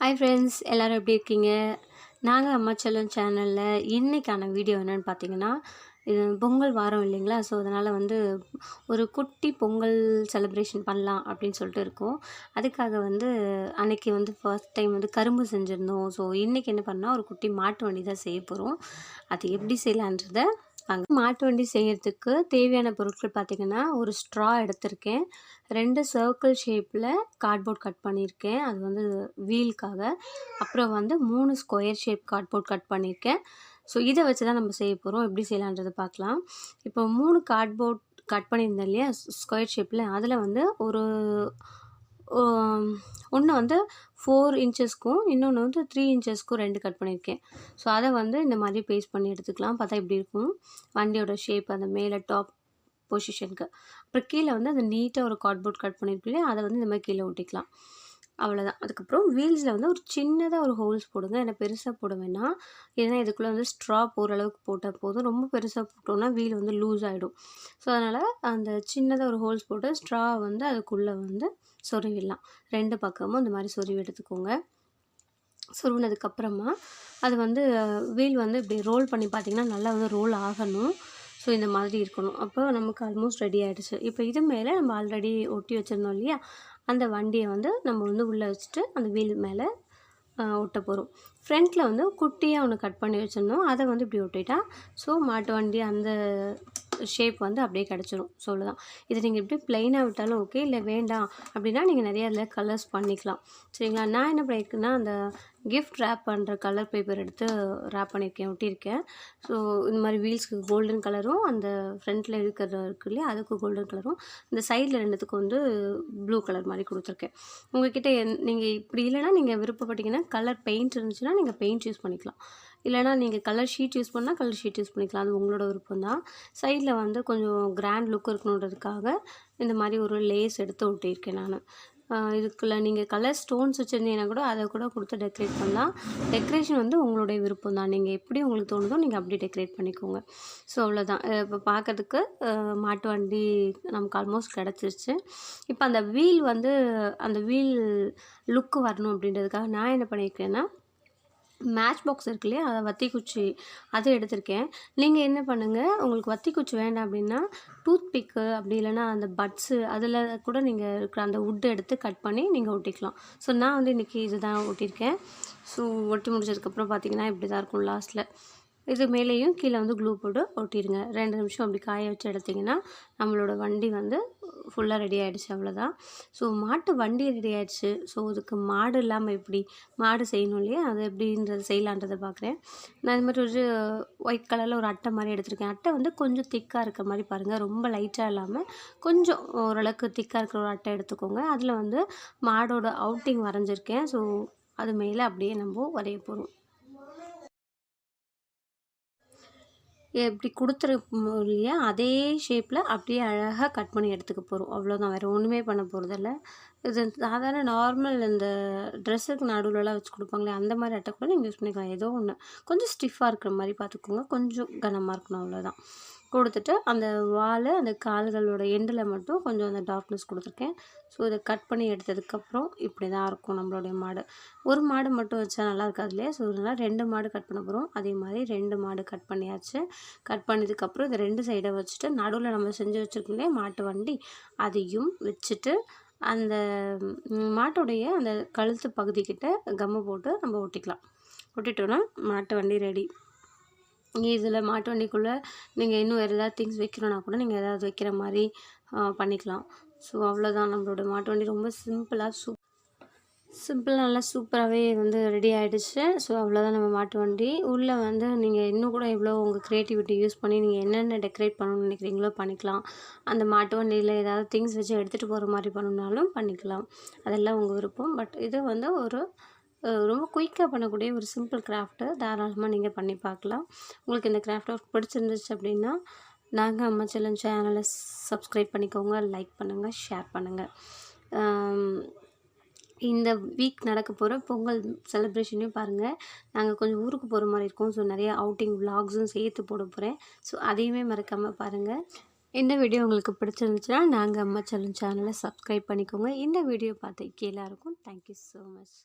Hi friends எல்லோரும் எப்படி இருக்கீங்க? நாங்கள் அம்மாச்சலம் சேனலில் இன்றைக்கான வீடியோ என்னென்னு பார்த்தீங்கன்னா இது பொங்கல் வாரம் இல்லைங்களா? ஸோ அதனால் வந்து ஒரு குட்டி பொங்கல் செலிப்ரேஷன் பண்ணலாம் அப்படின்னு சொல்லிட்டு இருக்கோம். அதுக்காக வந்து அன்னைக்கு வந்து ஃபர்ஸ்ட் டைம் வந்து கரும்பு செஞ்சுருந்தோம். ஸோ இன்றைக்கி என்ன பண்ணால் ஒரு குட்டி மாட்டு வண்டி தான் செய்ய போகிறோம் அது எப்படி செய்யலான்றதை அங்கே மாட்டு வண்டி செய்கிறதுக்கு தேவையான பொருட்கள் பார்த்திங்கன்னா ஒரு ஸ்ட்ரா எடுத்திருக்கேன். ரெண்டு சர்க்கிள் ஷேப்பில் கார்ட்போர்ட் கட் பண்ணியிருக்கேன். அது வந்து வீலுக்காக அப்புறம் வந்து மூணு ஸ்கொயர் ஷேப் கார்ட்போர்ட் கட் பண்ணியிருக்கேன். ஸோ இதை வச்சு தான் நம்ம செய்ய போகிறோம் எப்படி செய்யலான்றதை பார்க்கலாம் இப்போ மூணு கார்ட்போர்ட் கட் பண்ணியிருந்தேன் இல்லையா? ஸ்கொயர் ஷேப்பில் அதில் வந்து ஒரு ஒன்று வந்து ஃபோர் இன்ச்சஸ்க்கும் இன்னொன்று வந்து த்ரீ இன்ச்சஸ்க்கும் ரெண்டு கட் பண்ணியிருக்கேன். ஸோ அதை வந்து இந்த மாதிரி பேஸ்ட் பண்ணி எடுத்துக்கலாம். பார்த்தா இப்படி இருக்கும். வண்டியோட ஷேப் அந்த மேலே டாப் பொசிஷனுக்கு அப்புறம் கீழே வந்து அந்த நீட்டாக ஒரு கார்ட்போர்ட் கட் பண்ணியிருக்கீங்களே அதை வந்து இந்த மாதிரி கீழே ஒட்டிக்கலாம். அவ்வளோதான் அதுக்கப்புறம் வீல்ஸில் வந்து ஒரு சின்னதாக ஒரு ஹோல்ஸ் போடுங்க. ஏன்னா பெருசாக போட வேணாம். ஏன்னா இதுக்குள்ளே வந்து ஸ்ட்ரா போகிற அளவுக்கு போட்டால் போதும். ரொம்ப பெருசாக போட்டோம்னா வீல் வந்து லூஸ் ஆகிடும் ஸோ அதனால் அந்த சின்னதாக ஒரு ஹோல்ஸ் போட்டு ஸ்ட்ரா வந்து அதுக்குள்ளே வந்து சொருவிடலாம் ரெண்டு பக்கமும் இந்த மாதிரி சொருவி எடுத்துக்கோங்க. சொருவினதுக்கப்புறமா அது வந்து வீல் வந்து இப்படி ரோல் பண்ணி பார்த்திங்கன்னா நல்லா வந்து ரோல் ஆகணும். ஸோ இந்த மாதிரி இருக்கணும். அப்போ நமக்கு ஆல்மோஸ்ட் ரெடி ஆகிடுச்சு இப்போ இது மேலே நம்ம ஆல்ரெடி ஒட்டி வச்சுருந்தோம் இல்லையா? அந்த வண்டியை வந்து நம்ம வந்து உள்ளே வச்சுட்டு அந்த வீல் மேலே ஒட்ட போகிறோம் ஃப்ரண்ட்டில் வந்து குட்டியாக ஒன்று கட் பண்ணி வச்சுருந்தோம். அதை வந்து இப்படி ஒட்டிட்டா ஸோ மாட்டு வண்டி அந்த ஷேப் வந்து அப்படியே கிடச்சிரும். ஸோ அவ்வளோதான் இதை நீங்கள் இப்படி ப்ளைனாக விட்டாலும் ஓகே இல்லை வேண்டாம் அப்படின்னா நீங்கள் நிறைய அதில் கலர்ஸ் பண்ணிக்கலாம். சரிங்களா? நான் என்ன பண்ணியிருக்கேன்னா அந்த கிஃப்ட் ரேப் பண்ணுற கலர் பேப்பர் எடுத்து ரேப் பண்ணியிருக்கேன் ஒட்டியிருக்கேன். ஸோ இந்த மாதிரி வீல்ஸ்க்கு கோல்டன் கலரும் அந்த ஃப்ரண்ட்டில் இருக்கிறது இருக்கு இல்லையா அதுக்கு கோல்டன் கலரும் இந்த சைடில் ரெண்டுத்துக்கு வந்து ப்ளூ கலர் மாதிரி கொடுத்துருக்கேன். உங்கள்கிட்ட என் நீங்கள் இப்படி இல்லைனா நீங்கள் விருப்பப்பட்டீங்கன்னா கலர் பெயிண்ட் இருந்துச்சுன்னா நீங்கள் பெயிண்ட் யூஸ் பண்ணிக்கலாம். இல்லைனா நீங்கள் கலர் ஷீட் யூஸ் பண்ணால் கலர் ஷீட் யூஸ் பண்ணிக்கலாம். அது உங்களோட விருப்பம் தான் சைடில் வந்து கொஞ்சம் கிராண்ட் லுக் இருக்கணுன்றதுக்காக இந்த மாதிரி ஒரு லேஸ் எடுத்து ஒட்டியிருக்கேன் நான். இதுக்குள்ளே நீங்கள் கலர் ஸ்டோன்ஸ் வச்சுருந்தீங்கன்னா கூட அதை கூட கொடுத்து டெக்கரேட் பண்ணலாம். டெக்கரேஷன் வந்து உங்களுடைய விருப்பம் தான் நீங்கள் எப்படி உங்களுக்கு தோணுதோ நீங்கள் அப்படி டெக்கரேட் பண்ணிக்கோங்க. ஸோ அவ்வளோதான் இப்போ பார்க்கறதுக்கு மாட்டு வண்டி நமக்கு ஆல்மோஸ்ட் கிடச்சிருச்சு. இப்போ அந்த வீல் வந்து அந்த வீல் லுக்கு வரணும் அப்படின்றதுக்காக நான் என்ன பண்ணியிருக்கேன்னா மேட்ச் பாக்ஸ் இருக்கு இல்லையா அதை வத்தி குச்சி அது எடுத்திருக்கேன். நீங்கள் என்ன பண்ணுங்கள் உங்களுக்கு வத்தி குச்சி வேண்டாம் அப்படின்னா டூத் பிக்கு அப்படி இல்லைனா அந்த பட்ஸு அதில் கூட நீங்கள் இருக்கிற அந்த வுட்டு எடுத்து கட் பண்ணி நீங்கள் ஒட்டிக்கலாம். ஸோ நான் வந்து இன்றைக்கி இது தான் ஒட்டியிருக்கேன். ஸோ ஒட்டி முடிச்சதுக்கப்புறம் பார்த்தீங்கன்னா இப்படி தான் இருக்கும் லாஸ்ட்டில் இது மேலேயும் கீழே வந்து க்ளூ போட்டு ஒட்டிடுங்க. ரெண்டு நிமிஷம் அப்படி காய வச்சு எடுத்திங்கன்னா நம்மளோட வண்டி வந்து ஃபுல்லாக ரெடி ஆகிடுச்சு அவ்வளோதான் ஸோ மாட்டு வண்டி ரெடி ஆகிடுச்சு ஸோ அதுக்கு மாடு இல்லாமல் எப்படி மாடு செய்யணும் இல்லையா? அது எப்படின்றது செய்யலான்றதை பார்க்குறேன் நான் இது மாதிரி ஒரு ஒயிட் கலரில் ஒரு அட்டை மாதிரி எடுத்திருக்கேன். அட்டை வந்து கொஞ்சம் திக்காக இருக்கிற மாதிரி பாருங்கள் ரொம்ப லைட்டாக இல்லாமல் கொஞ்சம் ஓரளவுக்கு திக்காக இருக்கிற ஒரு அட்டை எடுத்துக்கோங்க. அதில் வந்து மாடோட அவுட்டிங் வரைஞ்சிருக்கேன். ஸோ அது மேலே அப்படியே நம்ம வரைய போகிறோம் இப்படி கொடுத்துருப்போம் இல்லையா அதே ஷேப்பில் அப்படியே அழகாக கட் பண்ணி எடுத்துக்க போகிறோம் அவ்வளோதான் வேறு ஒன்றுமே பண்ண போகிறதில்ல இது சாதாரண நார்மல் இந்த ட்ரெஸ்ஸுக்கு நடுவில்லாம் வச்சு கொடுப்பாங்களே அந்த மாதிரி அட்டை கூட நீங்கள் யூஸ் பண்ணிக்கலாம். ஏதோ ஒன்று கொஞ்சம் ஸ்டிஃபாக இருக்கிற மாதிரி பார்த்துக்கோங்க. கொஞ்சம் கனமாக இருக்கணும். அவ்வளோதான் கொடுத்துட்டு அந்த வால் அந்த கால்களோட எண்டில் மட்டும் கொஞ்சம் அந்த டார்க்னஸ் கொடுத்துருக்கேன். ஸோ இதை கட் பண்ணி எடுத்ததுக்கப்புறம் இப்படி தான் இருக்கும் நம்மளுடைய மாடு. ஒரு மாடு மட்டும் வச்சா நல்லா இருக்காது இல்லையா? ஸோ இதனால் ரெண்டு மாடு கட் பண்ண போகிறோம் அதே மாதிரி ரெண்டு மாடு கட் பண்ணியாச்சு. கட் பண்ணதுக்கப்புறம் இதை ரெண்டு சைடை வச்சுட்டு நடுவில் நம்ம செஞ்சு வச்சுருக்கோம் இல்லையா? மாட்டு வண்டி. அதையும் வச்சுட்டு அந்த மாட்டுடைய அந்த கழுத்து பகுதிக்கிட்ட கம்மு போட்டு நம்ம ஒட்டிக்கலாம். ஒட்டிட்டோன்னா மாட்டு வண்டி ரெடி இதில் மாட்டு வண்டிக்குள்ளே நீங்கள் இன்னும் வேறு ஏதாவது திங்ஸ் வைக்கணுன்னா கூட நீங்கள் ஏதாவது வைக்கிற மாதிரி பண்ணிக்கலாம். ஸோ அவ்வளோதான். நம்மளோட மாட்டு வண்டி ரொம்ப சிம்பிளாக சூப் சிம்பிளாக நல்லா சூப்பராகவே வந்து ரெடி ஆகிடுச்சு ஸோ அவ்வளோதான் நம்ம மாட்டு வண்டி உள்ளே வந்து நீங்கள் இன்னும் கூட எவ்வளோ உங்கள் க்ரியேட்டிவிட்டி யூஸ் பண்ணி நீங்கள் என்னென்ன டெக்கரேட் பண்ணணும்னு நினைக்கிறீங்களோ பண்ணிக்கலாம். அந்த மாட்டு வண்டியில் ஏதாவது திங்ஸ் வச்சு எடுத்துகிட்டு போகிற மாதிரி பண்ணணுனாலும் பண்ணிக்கலாம். அதெல்லாம் உங்கள் விருப்பம். பட் இது வந்து ஒரு ரொம்ப குயிக்காக பண்ணக்கூடிய ஒரு சிம்பிள் கிராஃப்ட்டு தாராளமாக நீங்கள் பண்ணி பார்க்கலாம். உங்களுக்கு இந்த கிராஃப்ட் ஒர்க் பிடிச்சிருந்துச்சு அப்படின்னா நாங்கள் அம்மா செல்லும் சேனலை சப்ஸ்கிரைப் பண்ணிக்கோங்க லைக் பண்ணுங்கள் ஷேர் பண்ணுங்கள் இந்த வீக் நடக்க போகிற பொங்கல் செலிப்ரேஷனையும் பாருங்கள் நாங்கள் கொஞ்சம் ஊருக்கு போகிற மாதிரி இருக்கோம். ஸோ நிறைய அவுட்டிங் விலாக்ஸும் சேர்த்து போட போகிறேன் ஸோ அதையுமே மறக்காமல் பாருங்கள் இந்த வீடியோ உங்களுக்கு பிடிச்சிருந்துச்சுன்னா நாங்கள் அம்மா செல்லும் சேனலை சப்ஸ்கிரைப் பண்ணிக்கோங்க. இந்த வீடியோ பார்த்து எல்லாருக்கும் தேங்க்யூ ஸோ மச்